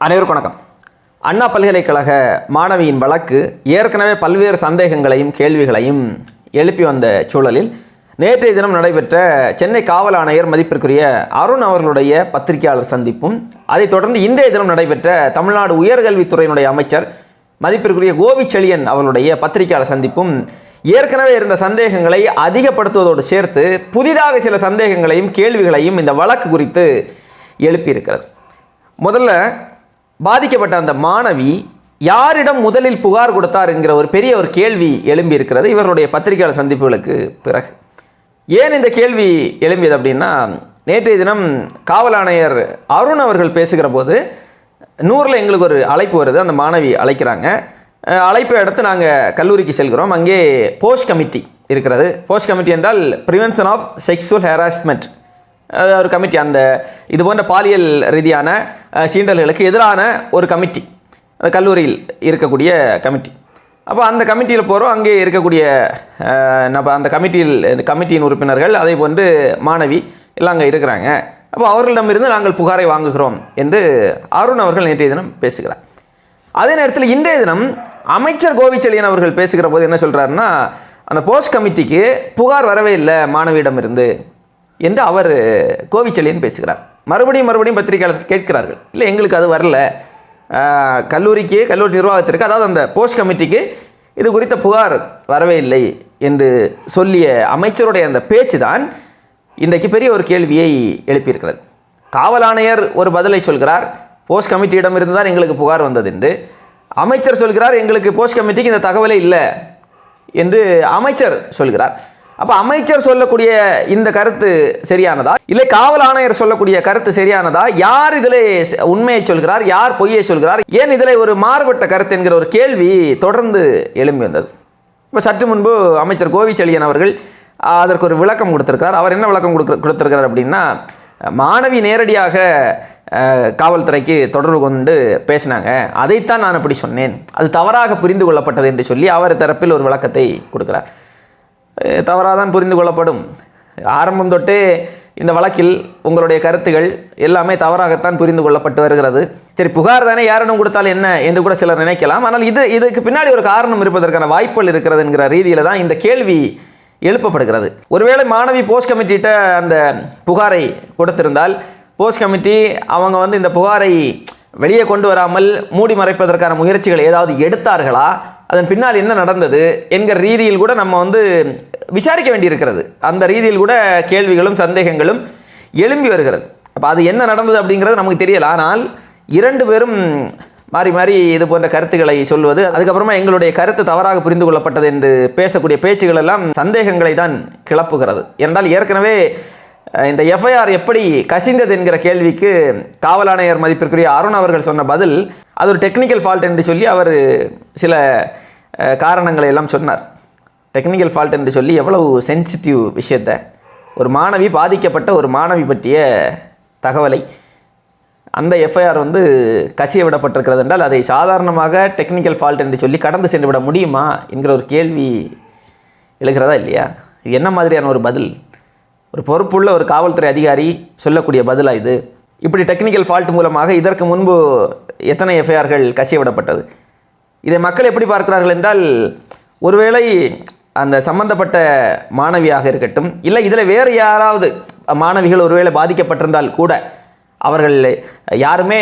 அனைவருக்கும் வணக்கம். அண்ணா பல்கலைக்கழக மாணவியின் வழக்கு ஏற்கனவே பல்வேறு சந்தேகங்களையும் கேள்விகளையும் எழுப்பி வந்த சூழலில் நேற்றைய தினம் நடைபெற்ற சென்னை காவல் ஆணையர் மதிப்பிற்குரிய அருண் அவர்களுடைய பத்திரிகையாளர் சந்திப்பும் அதைத் தொடர்ந்து இன்றைய தினம் நடைபெற்ற தமிழ்நாடு உயர்கல்வித்துறையினுடைய அமைச்சர் மதிப்பிற்குரிய கோபிச்செழியன் அவர்களுடைய பத்திரிகையாளர் சந்திப்பும் ஏற்கனவே இருந்த சந்தேகங்களை அதிகப்படுத்துவதோடு சேர்த்து புதிதாக சில சந்தேகங்களையும் கேள்விகளையும் இந்த வழக்கு குறித்து எழுப்பியிருக்கிறது. முதல்ல பாதிக்கப்பட்ட அந்த மாணவி யாரிடம் முதலில் புகார் கொடுத்தார் என்கிற ஒரு பெரிய ஒரு கேள்வி எழும்பி இருக்கிறது இவர்களுடைய பத்திரிகையாளர் சந்திப்புகளுக்கு பிறகு. ஏன் இந்த கேள்வி எழும்பியது அப்படின்னா நேற்றைய தினம் காவல் ஆணையர் அருண் அவர்கள் பேசுகிற போது நூறில் எங்களுக்கு ஒரு அழைப்பு வருது. அந்த மாணவி அழைக்கிறாங்க. அழைப்பை அடுத்து நாங்கள் கல்லூரிக்கு செல்கிறோம். அங்கே போஸ்ட் கமிட்டி இருக்கிறது. போஸ்ட் கமிட்டி என்றால் ப்ரிவென்ஷன் ஆஃப் செக்ஸுவல் ஹராஸ்மெண்ட் ஒரு கமிட்டி அந்த இது போன்ற பாலியல் ரீதியான சீண்டல்களுக்கு எதிரான ஒரு கமிட்டி அந்த கல்லூரியில் இருக்கக்கூடிய கமிட்டி அப்போ அந்த கமிட்டியில் போகிறோம் அங்கே இருக்கக்கூடிய நம்ம அந்த கமிட்டியில் இந்த கமிட்டியின் உறுப்பினர்கள் அதே போன்று மாணவி எல்லாம் அங்கே இருக்கிறாங்க. அப்போ அவர்களிடமிருந்து நாங்கள் புகாரை வாங்குகிறோம் என்று அருண் அவர்கள் நேற்றைய தினம் பேசுகிறார். அதே நேரத்தில் இன்றைய தினம் அமைச்சர் கோவிச்செழியன் அவர்கள் பேசுகிற போது என்ன சொல்கிறாருன்னா அந்த போஸ்ட் கமிட்டிக்கு புகார் வரவே இல்லை மாணவியிடமிருந்து. என்று அவர் கோவிச்செழியன் பேசுகிறார். மறுபடியும் மறுபடியும் பத்திரிகையாளர்கள் கேட்கிறார்கள். இல்லை எங்களுக்கு அது வரல. கல்லூரிக்கு கல்லூரி நிர்வாகத்திற்கு அதாவது அந்த போஸ்ட் கமிட்டிக்கு இது குறித்த புகார் வரவே இல்லை என்று சொல்லிய அமைச்சருடைய அந்த பேச்சு தான் இன்றைக்கு பெரிய ஒரு கேள்வியை எழுப்பியிருக்கிறது. காவல் ஆணையர் ஒரு பதிலை சொல்கிறார். போஸ்ட் கமிட்டியிடமிருந்து தான் எங்களுக்கு புகார் வந்தது என்று. அமைச்சர் சொல்கிறார் எங்களுக்கு போஸ்ட் கமிட்டிக்கு இந்த தகவலே இல்லை என்று அமைச்சர் சொல்கிறார். அப்போ அமைச்சர் சொல்லக்கூடிய இந்த கருத்து சரியானதா? இல்லை காவல் ஆணையர் சொல்லக்கூடிய கருத்து சரியானதா? யார் இதில் உண்மையை சொல்கிறார்? யார் பொய்யை சொல்கிறார்? ஏன் இதில் ஒரு மாறுபட்ட கருத்து என்கிற ஒரு கேள்வி தொடர்ந்து எழும்பி வந்தது. இப்போ சற்று முன்பு அமைச்சர் கோவிச்செழியன் அவர்கள் அதற்கு ஒரு விளக்கம் கொடுத்திருக்கிறார். அவர் என்ன விளக்கம் கொடுக்க கொடுத்திருக்கிறார் அப்படின்னா மாணவி நேரடியாக காவல்துறைக்கு தொடர்பு கொண்டு பேசினாங்க. அதைத்தான் நான் அப்படி சொன்னேன். அது தவறாக புரிந்து கொள்ளப்பட்டது என்று சொல்லி அவர் தரப்பில் ஒரு விளக்கத்தை கொடுக்கிறார். தவறாக தான் புரிந்து கொள்ளப்படும். ஆரம்பம் தொட்டே இந்த வழக்கில் உங்களுடைய கருத்துகள் எல்லாமே தவறாகத்தான் புரிந்து கொள்ளப்பட்டு வருகிறது. சரி புகார் தானே யாரிடம் கொடுத்தால் என்ன என்று கூட சிலர் நினைக்கலாம். ஆனால் இது இதுக்கு பின்னாடி ஒரு காரணம் இருப்பதற்கான வாய்ப்புகள் இருக்கிறது என்கிற ரீதியில் தான் இந்த கேள்வி எழுப்பப்படுகிறது. ஒருவேளை மாணவி போஸ்ட் கமிட்டிகிட்ட அந்த புகாரை கொடுத்திருந்தால் போஸ்ட் கமிட்டி அவங்க வந்து இந்த புகாரை வெளியே கொண்டு வராமல் மூடி மறைப்பதற்கான முயற்சிகள் ஏதாவது எடுத்தார்களா? அதன் பின்னால் என்ன நடந்தது என்கிற ரீதியில் கூட நம்ம வந்து விசாரிக்க வேண்டியிருக்கிறது. அந்த ரீதியில் கூட கேள்விகளும் சந்தேகங்களும் எழும்பி வருகிறது. அப்போ அது என்ன நடந்தது அப்படிங்கிறது நமக்கு தெரியல. ஆனால் இரண்டு பேரும் மாறி மாறி இது போன்ற கருத்துக்களை சொல்வது அதுக்கப்புறமா எங்களுடைய கருத்து தவறாக புரிந்து கொள்ளப்பட்டது என்று பேசக்கூடிய பேச்சுகள் எல்லாம் சந்தேகங்களை தான் கிளப்புகிறது. என்றால் ஏற்கனவே இந்த எஃப்ஐஆர் எப்படி கசிந்தது என்கிற கேள்விக்கு காவல் ஆணையர் மதிப்பிற்குரிய அருண் அவர்கள் சொன்ன பதில் அது ஒரு டெக்னிக்கல் ஃபால்ட் என்று சொல்லி அவர் சில காரணங்களை எல்லாம் சொன்னார். டெக்னிக்கல் ஃபால்ட் என்று சொல்லி எவ்வளவு சென்சிட்டிவ் விஷயத்தை ஒரு மாணவி பாதிக்கப்பட்ட ஒரு மாணவி பற்றிய தகவலை அந்த எஃப்ஐஆர் வந்து கசிய விடப்பட்டிருக்கிறது என்றால் அதை சாதாரணமாக டெக்னிக்கல் ஃபால்ட் என்று சொல்லி கடந்து சென்று விட முடியுமா என்கிற ஒரு கேள்வி எழுகிறதா இல்லையா? இது என்ன மாதிரியான ஒரு பதில்? ஒரு பொறுப்புள்ள ஒரு காவல்துறை அதிகாரி சொல்லக்கூடிய பதிலாக இது? இப்படி டெக்னிக்கல் ஃபால்ட் மூலமாக இதற்கு முன்பு எத்தனை எஃப்ஐஆர்கள் கசிய விடப்பட்டது இதை மக்கள் எப்படி பார்க்கிறார்கள் என்றால் ஒருவேளை அந்த சம்பந்தப்பட்ட மாணவியாக இருக்கட்டும் இல்லை இதில் வேறு யாராவது மாணவிகள் ஒருவேளை பாதிக்கப்பட்டிருந்தால் கூட அவர்கள் யாருமே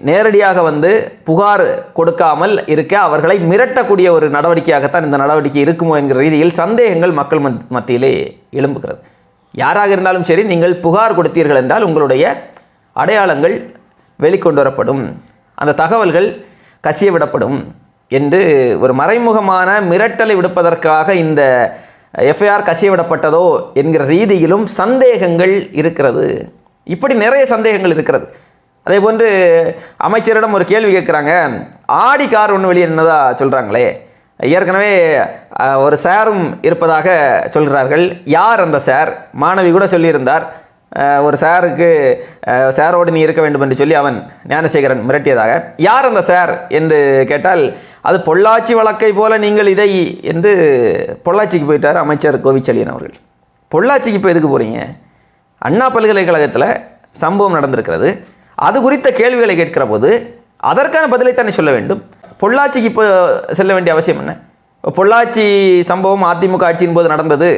நேரடியாக வந்து புகார் கொடுக்காமல் இருக்க அவர்களை மிரட்டக்கூடிய ஒரு நடவடிக்கையாகத்தான் இந்த நடவடிக்கை இருக்குமோ என்கிற ரீதியில் சந்தேகங்கள் மக்கள் மத்- மத்தியிலே எழும்புகிறது. யாராக இருந்தாலும் சரி நீங்கள் புகார் கொடுத்தீர்கள் என்றால் உங்களுடைய அடையாளங்கள் வெளிக்கொண்டு வரப்படும் அந்த தகவல்கள் கசிய விடப்படும் என்று ஒரு மறைமுகமான மிரட்டலை விடுப்பதற்காக இந்த எஃப்ஐஆர் கசிய விடப்பட்டதோ என்கிற ரீதியிலும் சந்தேகங்கள் இருக்கிறது. இப்படி நிறைய சந்தேகங்கள் இருக்கிறது. அதே போன்று அமைச்சரிடம் ஒரு கேள்வி கேட்குறாங்க. ஆடி கார் ஒன்று வெளியேறினதா சொல்கிறாங்களே ஏற்கனவே ஒரு சாரும் இருப்பதாக சொல்கிறார்கள். யார் அந்த சார்? மாணவி கூட சொல்லியிருந்தார். ஒரு சாருக்கு சாரோடு நீ இருக்க வேண்டும் என்று சொல்லி அவன் ஞானசேகரன் மிரட்டியதாக. யார் அந்த சார் என்று கேட்டால் அது பொள்ளாச்சி வழக்கை போல நீங்கள் இதை என்று பொள்ளாச்சிக்கு போயிட்டார் அமைச்சர் கோவிச்செழியன் அவர்கள். பொள்ளாச்சிக்கு இப்போ எதுக்கு போகிறீங்க அண்ணா பல்கலைக்கழகத்தில் சம்பவம் நடந்திருக்கிறது. அது குறித்த கேள்விகளை கேட்கிற போது அதற்கான பதிலை தானே சொல்ல வேண்டும்? பொள்ளாச்சிக்கு இப்போ செல்ல வேண்டிய அவசியம் என்ன? பொள்ளாச்சி சம்பவம் அதிமுக ஆட்சியின் போது நடந்தது.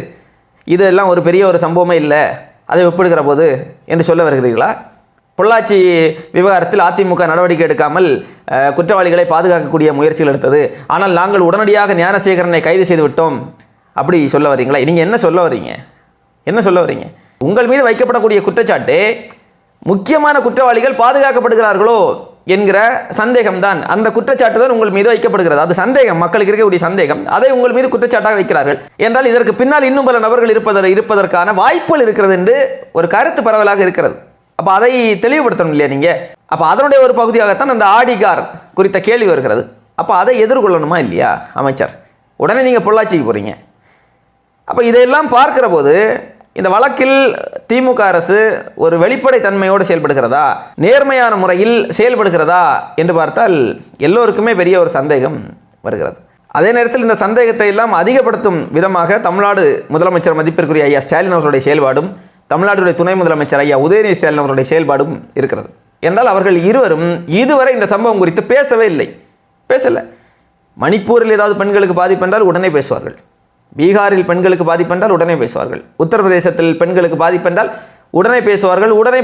இதெல்லாம் ஒரு பெரிய ஒரு சம்பவமே இல்லை. அதை ஒப்பிடுகிற போது என்று சொல்ல வருகிறீர்களா? பொள்ளாச்சி விவகாரத்தில் அதிமுக நடவடிக்கை எடுக்காமல் குற்றவாளிகளை பாதுகாக்கக்கூடிய முயற்சிகள் எடுத்தது. ஆனால் நாங்கள் உடனடியாக ஞானசேகரனை கைது செய்து விட்டோம். அப்படி சொல்ல வரீங்களா? நீங்கள் என்ன சொல்ல வரீங்க? என்ன சொல்ல வரீங்க? உங்கள் மீது வைக்கப்படக்கூடிய குற்றச்சாட்டு முக்கியமான குற்றவாளிகள் பாதுகாக்கப்படுகிறார்களோ என்கிற சந்தேகம்தான். அந்த குற்றச்சாட்டு தான் உங்கள் மீது வைக்கப்படுகிறது. அது சந்தேகம். மக்களுக்கு இருக்கக்கூடிய சந்தேகம். அதை உங்கள் மீது குற்றச்சாட்டாக வைக்கிறார்கள். என்றால் இதற்கு பின்னால் இன்னும் பல நபர்கள் இருப்பதற்கு இருப்பதற்கான வாய்ப்புகள் இருக்கிறது என்று ஒரு கருத்து பரவலாக இருக்கிறது. அப்போ அதை தெளிவுபடுத்தணும் இல்லையா நீங்க? அப்போ அதனுடைய ஒரு பகுதியாகத்தான் அந்த ஆடிகார் குறித்த கேள்வி வருகிறது. அப்போ அதை எதிர்கொள்ளணுமா இல்லையா அமைச்சர்? உடனே நீங்கள் பொள்ளாச்சிக்கு போகிறீங்க அப்போ இதையெல்லாம் பார்க்கிற போது இந்த வழக்கில் திமுக அரசு ஒரு வெளிப்படை தன்மையோடு செயல்படுகிறதா? நேர்மையான முறையில் செயல்படுகிறதா? என்று பார்த்தால் எல்லோருக்குமே பெரிய ஒரு சந்தேகம் வருகிறது. அதே நேரத்தில் இந்த சந்தேகத்தை எல்லாம் அதிகப்படுத்தும் விதமாக தமிழ்நாடு முதலமைச்சர் மதிப்பிற்குரிய ஐயா ஸ்டாலின் அவர்களுடைய செயல்பாடும் தமிழ்நாட்டுடைய துணை முதலமைச்சர் ஐயா உதயநிதி ஸ்டாலின் அவர்களுடைய செயல்பாடும் இருக்கிறது. என்றால் அவர்கள் இருவரும் இதுவரை இந்த சம்பவம் குறித்து பேசவே இல்லை. பேசலை. மணிப்பூரில் ஏதாவது பெண்களுக்கு பாதிப்பு என்றால் உடனே பேசுவார்கள். பீகாரில் பெண்களுக்கு பாதிப்பு என்றால் உடனே பேசுவார்கள். உத்தரப்பிரதேசத்தில் பெண்களுக்கு பாதிப்பு என்றால் உடனே பேசுவார்கள் உடனே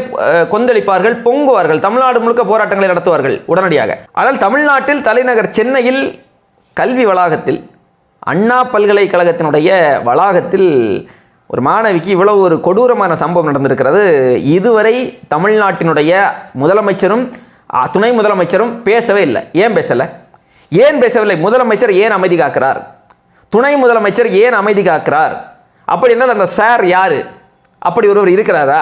கொந்தளிப்பார்கள் பொங்குவார்கள். தமிழ்நாடு முழுக்க போராட்டங்களை நடத்துவார்கள் உடனடியாக. ஆனால் தமிழ்நாட்டில் தலைநகர் சென்னையில் கல்வி வளாகத்தில் அண்ணா பல்கலைக்கழகத்தினுடைய வளாகத்தில் ஒரு மாணவிக்கு இவ்வளவு ஒரு கொடூரமான சம்பவம் நடந்திருக்கிறது. இதுவரை தமிழ்நாட்டினுடைய முதலமைச்சரும் துணை முதலமைச்சரும் பேசவே இல்லை. ஏன் பேசலை? ஏன் பேசவில்லை? முதலமைச்சர் ஏன் அமைதி காக்கிறார்? துணை முதலமைச்சர் ஏன் அமைதி காக்கிறார்? அப்படி என்ன அந்த சார் யார்? அப்படி ஒருவர் இருக்கிறாரா?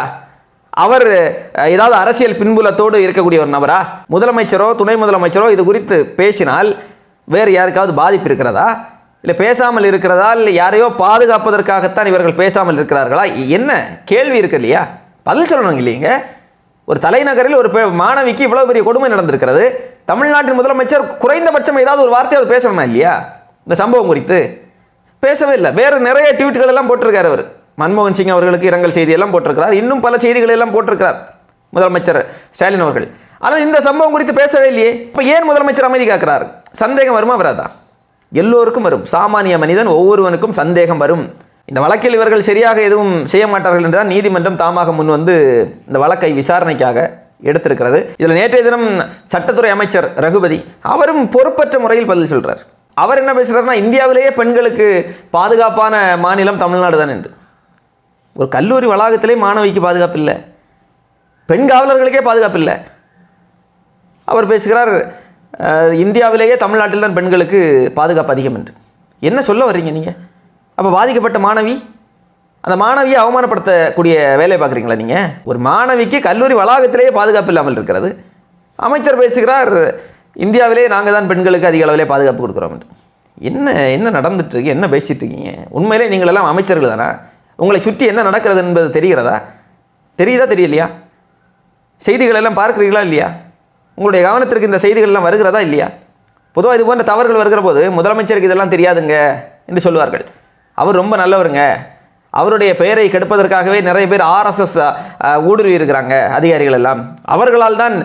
அவர் ஏதாவது அரசியல் பின்புலத்தோடு இருக்கக்கூடிய ஒரு நபரா? முதலமைச்சரோ துணை முதலமைச்சரோ இது குறித்து பேசினால் வேறு யாருக்காவது பாதிப்பு இருக்கிறதா? இல்லை பேசாமல் இருக்கிறதா? இல்லை யாரையோ பாதுகாப்பதற்காகத்தான் இவர்கள் பேசாமல் இருக்கிறார்களா? என்ன கேள்வி இருக்கு இல்லையா? பதில் சொல்லணும் இல்லைங்க. ஒரு தலைநகரில் ஒரு பெ- மாணவிக்கு இவ்வளவு பெரிய கொடுமை நடந்திருக்கிறது. தமிழ்நாட்டின் முதலமைச்சர் குறைந்தபட்சம் ஏதாவது ஒரு வார்த்தையாவது பேசணுமா இல்லையா? இந்த சம்பவம் குறித்து பேசவே இல்லை. வேறு நிறைய ட்வீட்டுகள் எல்லாம் போட்டிருக்காரு அவர். மன்மோகன் சிங் அவர்களுக்கு இரங்கல் செய்தியெல்லாம் போட்டிருக்கிறார். இன்னும் பல செய்திகள் எல்லாம் போட்டிருக்கிறார் முதலமைச்சர் ஸ்டாலின் அவர்கள். ஆனால் இந்த சம்பவம் குறித்து பேசவே இல்லையே. இப்போ ஏன் முதலமைச்சர் அமைதி காக்கிறார்? சந்தேகம் வருமா வராதா? எல்லோருக்கும் வரும். சாமானிய மனிதன் ஒவ்வொருவனுக்கும் சந்தேகம் வரும். இந்த வழக்கில் இவர்கள் சரியாக எதுவும் செய்ய மாட்டார்கள் என்றால் நீதிமன்றம் தாமாக முன் வந்து இந்த வழக்கை விசாரணைக்காக எடுத்திருக்கிறது. இதில் நேற்றைய தினம் சட்டத்துறை அமைச்சர் ரகுபதி அவரும் பொறுப்பற்ற முறையில் பதில் சொல்கிறார் அவர் என்ன பேசுகிறாருன்னா இந்தியாவிலேயே பெண்களுக்கு பாதுகாப்பான மாநிலம் தமிழ்நாடு தான் என்று. ஒரு கல்லூரி வளாகத்திலே மாணவிக்கு பாதுகாப்பு இல்லை. பெண் காவலர்களுக்கே பாதுகாப்பு இல்லை. அவர் பேசுகிறார் இந்தியாவிலேயே தமிழ்நாட்டில் தான் பெண்களுக்கு பாதுகாப்பு அதிகம் என்று. என்ன சொல்ல வர்றீங்க நீங்கள் அப்போ பாதிக்கப்பட்ட மாணவி அந்த மாணவியை அவமானப்படுத்தக்கூடிய வேலையை பார்க்குறீங்களா நீங்கள் ஒரு மாணவிக்கு கல்லூரி வளாகத்திலேயே பாதுகாப்பு இல்லாமல் இருக்கிறது. அமைச்சர் பேசுகிறார் இந்தியாவிலேயே நாங்கள் தான் பெண்களுக்கு அதிக அளவிலே பாதுகாப்பு கொடுக்குறோம் என்ன என்ன நடந்துட்டுருக்கு? என்ன பேசிகிட்ருக்கீங்க இருக்கீங்க உண்மையிலே நீங்களெல்லாம் அமைச்சர்கள் தானே? உங்களை சுற்றி என்ன நடக்கிறது என்பது தெரிகிறதா? தெரியுதா தெரியலையா? செய்திகளெல்லாம் பார்க்குறீங்களா இல்லையா? உங்களுடைய கவனத்திற்கு இந்த செய்திகள்லாம் வருகிறதா இல்லையா? பொதுவாக இது போன்ற தவறுகள் வருகிற போது முதலமைச்சருக்கு இதெல்லாம் தெரியாதுங்க என்று சொல்லுவார்கள் அவர் ரொம்ப நல்லவருங்க. அவருடைய பெயரை கெடுப்பதற்காகவே நிறைய பேர் ஆர்எஸ்எஸ் ஊடுருவி இருக்கிறாங்க அதிகாரிகள் எல்லாம். அவர்களால் தான்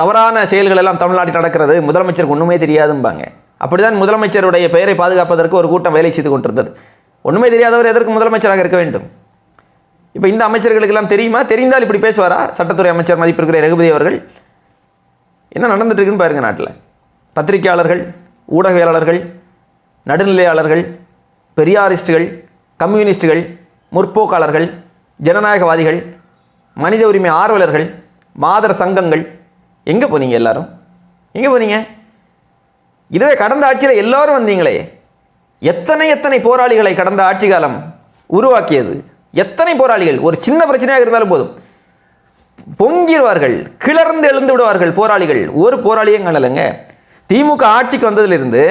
தவறான செயல்கள் எல்லாம் தமிழ்நாட்டில் நடக்கிறது. முதலமைச்சருக்கு ஒன்றுமே தெரியாதும்பாங்க. அப்படிதான் முதலமைச்சருடைய பெயரை பாதுகாப்பதற்கு ஒரு கூட்டம் வேலை செய்து கொண்டிருந்தது. ஒன்றுமே தெரியாதவர் எதற்கு முதலமைச்சராக இருக்க வேண்டும்? இப்போ இந்த அமைச்சர்களுக்கெல்லாம் தெரியுமா? தெரிந்தால் இப்படி பேசுவாரா? சட்டத்துறை அமைச்சர் மதிப்பிருக்கிற ரகுபதி அவர்கள். என்ன நடந்துட்டுருக்குன்னு பாருங்கள் நாட்டில். பத்திரிகையாளர்கள் ஊடகவியலாளர்கள் நடுநிலையாளர்கள் பெரியாரிஸ்டுகள் கம்யூனிஸ்டுகள் முற்போக்காளர்கள் ஜனநாயகவாதிகள் மனித உரிமை ஆர்வலர்கள் மாதர் சங்கங்கள் எங்கே போனீங்க எல்லாரும்? எங்கே போனீங்க? இதுவே கடந்த ஆட்சியில் எல்லோரும் வந்தீங்களே. எத்தனை எத்தனை போராளிகளை கடந்த ஆட்சி காலம் உருவாக்கியது? எத்தனை போராளிகள்? ஒரு சின்ன பிரச்சனையாக இருந்தாலும் போதும். பொங்கிடுவார்கள் கிளர்ந்து எழுந்து விடுவார்கள் போராளிகள். ஒரு போராளியும் காணலைங்க. திமுக ஆட்சிக்கு வந்ததிலிருந்து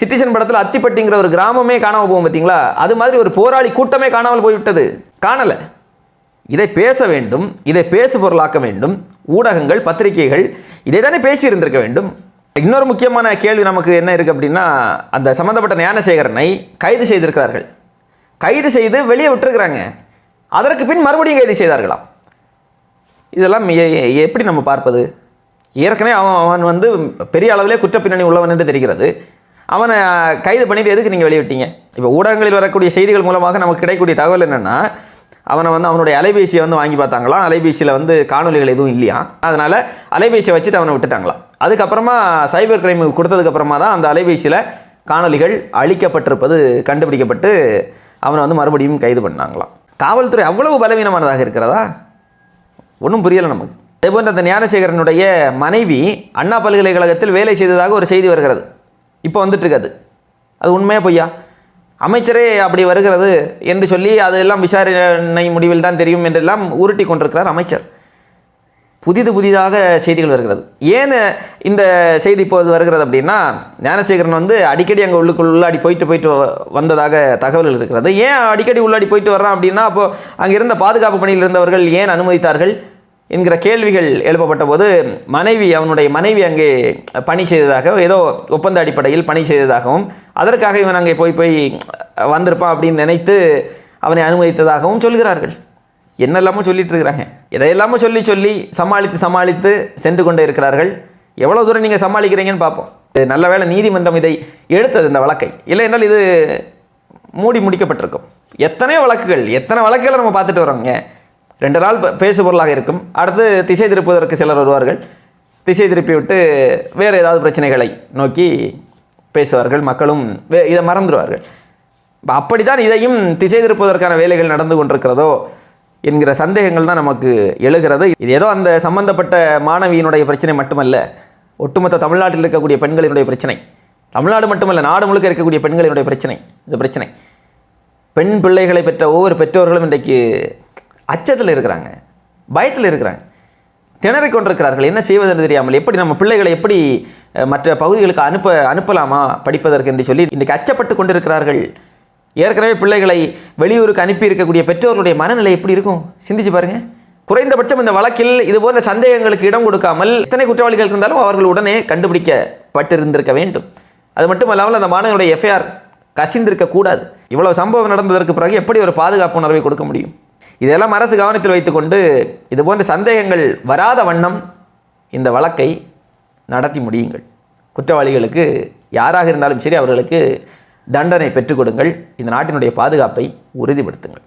சிட்டிசன் படத்தில் அத்திப்பட்டிங்கிற ஒரு கிராமமே காணாமல் போகும் பார்த்தீங்களா அது மாதிரி ஒரு போராளி கூட்டமே காணாமல் போய்விட்டது. காணலை. இதை பேச வேண்டும் இதை பேசு பொருளாக்க வேண்டும் ஊடகங்கள் பத்திரிகைகள் இதை தானே பேசியிருந்திருக்க வேண்டும். இன்னொரு முக்கியமான கேள்வி நமக்கு என்ன இருக்குது அப்படின்னா அந்த சம்மந்தப்பட்ட ஞானசேகரனை கைது செய்திருக்கிறார்கள். கைது செய்து வெளியே விட்டுருக்குறாங்க. அதற்கு பின் மறுபடியும் கைது செய்தார்களாம். இதெல்லாம் எப்படி நம்ம பார்ப்பது? ஏற்கனவே அவன் அவன் வந்து பெரிய அளவிலே குற்றப்பின்னணி உள்ளவன் என்று தெரிகிறது. அவனை கைது பண்ணிட்டு எதுக்கு நீங்கள் வெளியிட்டீங்க? இப்போ ஊடகங்களில் வரக்கூடிய செய்திகள் மூலமாக நமக்கு கிடைக்கக்கூடிய தகவல் என்னென்னா அவனை வந்து அவனுடைய அலைபேசியை வந்து வாங்கி பார்த்தாங்களாம். அலைபேசியில் வந்து காணொலிகள் எதுவும் இல்லையா? அதனால் அலைபேசியை வச்சுட்டு அவனை விட்டுட்டாங்களாம். அதுக்கப்புறமா சைபர் கிரைம் கொடுத்ததுக்கப்புறமா தான் அந்த அலைபேசியில் காணொலிகள் அழிக்கப்பட்டிருப்பது கண்டுபிடிக்கப்பட்டு அவனை வந்து மறுபடியும் கைது பண்ணாங்களாம். காவல்துறை அவ்வளவு பலவீனமானதாக இருக்கிறதா? ஒன்றும் புரியலை நமக்கு. அதேபோன்ற அந்த ஞானசேகரனுடைய மனைவி அண்ணா பல்கலைக்கழகத்தில் வேலை செய்ததாக ஒரு செய்தி வருகிறது. இப்போ வந்துட்டுருக்காது. அது உண்மையாக பொய்யா? அமைச்சரே அப்படி வருகிறது என்று சொல்லி அதெல்லாம் விசாரணை முடிவில் தான் தெரியும் என்றெல்லாம் உருட்டி கொண்டிருக்கிறார் அமைச்சர். புதிது புதிதாக செய்திகள் வருகிறது. ஏன் இந்த செய்தி இப்போது வருகிறது அப்படின்னா ஞானசேகரன் வந்து அடிக்கடி அங்கே உள்ளுக்குள் உள்ளாடி போயிட்டு போயிட்டு வ- வந்ததாக தகவல்கள் இருக்கிறது. ஏன் அடிக்கடி உள்ளாடி போயிட்டு வர்றான் அப்படின்னா அப்போது அங்கே இருந்த பாதுகாப்பு பணியில் இருந்தவர்கள் ஏன் அனுமதித்தார்கள்? என்கிற கேள்விகள் எழுப்பப்பட்ட போது மனைவி அவனுடைய மனைவி அங்கே பணி செய்ததாக ஏதோ ஒப்பந்த அடிப்படையில் பணி செய்ததாகவும் அதற்காக இவன் அங்கே போய் போய் வந்திருப்பான் அப்படின்னு நினைத்து அவனை அனுமதித்ததாகவும் சொல்கிறார்கள். என்னெல்லாமோ சொல்லிட்டு இருக்கிறாங்க. எதையெல்லாமோ சொல்லி சொல்லி சமாளித்து சமாளித்து சென்று கொண்டே இருக்கிறார்கள். எவ்வளோ தூரம் நீங்கள் சமாளிக்கிறீங்கன்னு பார்ப்போம். நல்ல வேளை நீதிமன்றம் இதை எடுத்தது இந்த வழக்கை. இல்லை என்றால் இது மூடி முடிக்கப்பட்டிருக்கும். எத்தனையோ வழக்குகள் எத்தனை வழக்குகளை நம்ம பார்த்துட்டு வரோங்க ரெண்டு நாள் பே- பேசு பொருளாக இருக்கும். அடுத்து திசை திருப்புவதற்கு சிலர் வருவார்கள். திசை திருப்பி விட்டு வேறு ஏதாவது பிரச்சனைகளை நோக்கி பேசுவார்கள். மக்களும் வே- இதை மறந்துடுவார்கள். அப்படி அப்படித்தான் இதையும் திசை திருப்புவதற்கான வேலைகள் நடந்து கொண்டிருக்கிறதோ என்கிற சந்தேகங்கள் தான் நமக்கு எழுகிறது. இது ஏதோ அந்த சம்பந்தப்பட்ட மாணவியினுடைய பிரச்சனை மட்டுமல்ல ஒட்டுமொத்த தமிழ்நாட்டில் இருக்கக்கூடிய பெண்களினுடைய பிரச்சனை. தமிழ்நாடு மட்டுமல்ல நாடு முழுக்க இருக்கக்கூடிய பெண்களினுடைய பிரச்சனை. இந்த பிரச்சனை. பெண் பிள்ளைகளை பெற்ற ஒவ்வொரு பெற்றோர்களும் இன்றைக்கு அச்சத்தில் இருக்கிறாங்க பயத்தில் இருக்கிறாங்க. திணறிக் கொண்டிருக்கிறார்கள். என்ன செய்வதென்று தெரியாமல் எப்படி நம்ம பிள்ளைகளை எப்படி மற்ற பகுதிகளுக்கு அனுப்ப அனுப்பலாமா படிப்பதற்கு என்று சொல்லி இன்றைக்கு அச்சப்பட்டு கொண்டிருக்கிறார்கள். ஏற்கனவே பிள்ளைகளை வெளியூருக்கு அனுப்பி இருக்கக்கூடிய பெற்றோர்களுடைய மனநிலை எப்படி இருக்கும்? சிந்திச்சு பாருங்கள் குறைந்தபட்சம் இந்த வழக்கில் இது போன்ற சந்தேகங்களுக்கு இடம் கொடுக்காமல் எத்தனை குற்றவாளிகள் இருந்தாலும் அவர்கள் உடனே கண்டுபிடிக்கப்பட்டிருந்திருக்க வேண்டும். அது மட்டும் இல்லாமல் அந்த மாணவனுடைய எஃப்ஐஆர் கசிந்திருக்க கூடாது. இவ்வளவு சம்பவம் நடந்ததற்கு பிறகு எப்படி ஒரு பாதுகாப்பு உணர்வை கொடுக்க முடியும்? இதெல்லாம் அரசு கவனத்தில் வைத்துக்கொண்டு இது போன்ற சந்தேகங்கள் வராத வண்ணம் இந்த வழக்கை நடத்தி முடியுங்கள். குற்றவாளிகளுக்கு யாராக இருந்தாலும் சரி அவர்களுக்கு தண்டனை பெற்றுக் கொடுங்கள். இந்த நாட்டினுடைய பாதுகாப்பை உறுதிப்படுத்துங்கள்.